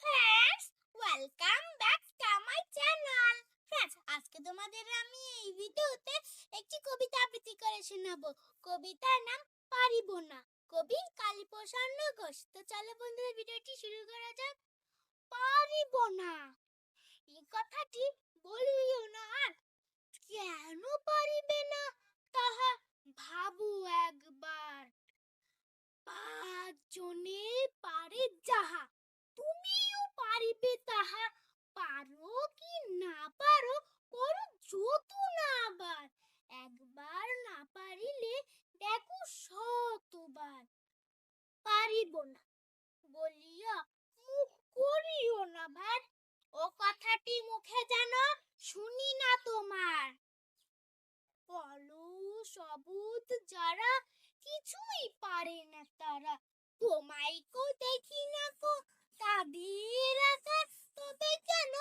Friends welcome back to my channel friends আজকে তোমাদের আমি এই ভিডিওতে একটি কবিতা আবৃত্তি করে শোনাবো। কবিতার নাম পারিব না কবি কালীপ্রসন্ন ঘোষ। তো চলো বন্ধুরা, ভিডিওটি শুরু করা যাক। পারিব না এই কথাটি বলিও না আর কেন পারিবে না তাহা ভাবু একবার পাঁচজনে পারে যাহা তুমিও পারিবে তাহা পারো কি না পারো? করো যত না আবার একবার না পারিলে দেখো শতবার। পারিব না। বলিয়া মুখ করিও না ভার ও কথাটি মুখে যেন শুনি না তোমার। বলো সবুজ যারা, কিছুই পারে না তারা। তোমায় কো দেখি না কো তাদের আকার তবে কেন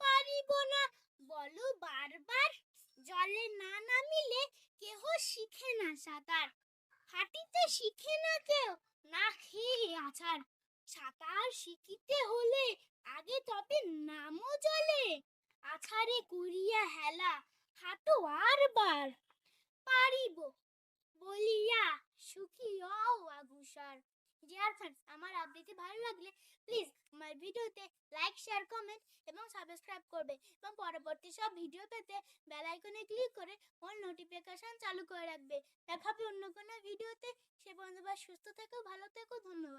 পারিব না বলো বারবার জলে না নামিলে কেহ শিখে না সাঁতার। হাঁটিতে শিখে না কেউ, না খেয়ে আছাড়। সাঁতার শিখিতে হলে আগে তবে নামও জলে আছাড়ে করিয়া হেলা, হাঁটো আর বার। পারিব, বলিয়া সুখী হও আগুসার ডিয়ার ফ্রেন্ডস আমার আপডেটে ভালো লাগলে প্লিজ আমার ভিডিওতে লাইক শেয়ার কমেন্ট এবং সাবস্ক্রাইব করবে এবং পরবর্তী সব ভিডিও পেতে বেল আইকনে ক্লিক করে অল নোটিফিকেশন চালু করে রাখবে। দেখা হবে অন্য কোনো ভিডিওতে সে বন্ধুবার সুস্থ থেকো, ভালো থেকো, ধন্যবাদ।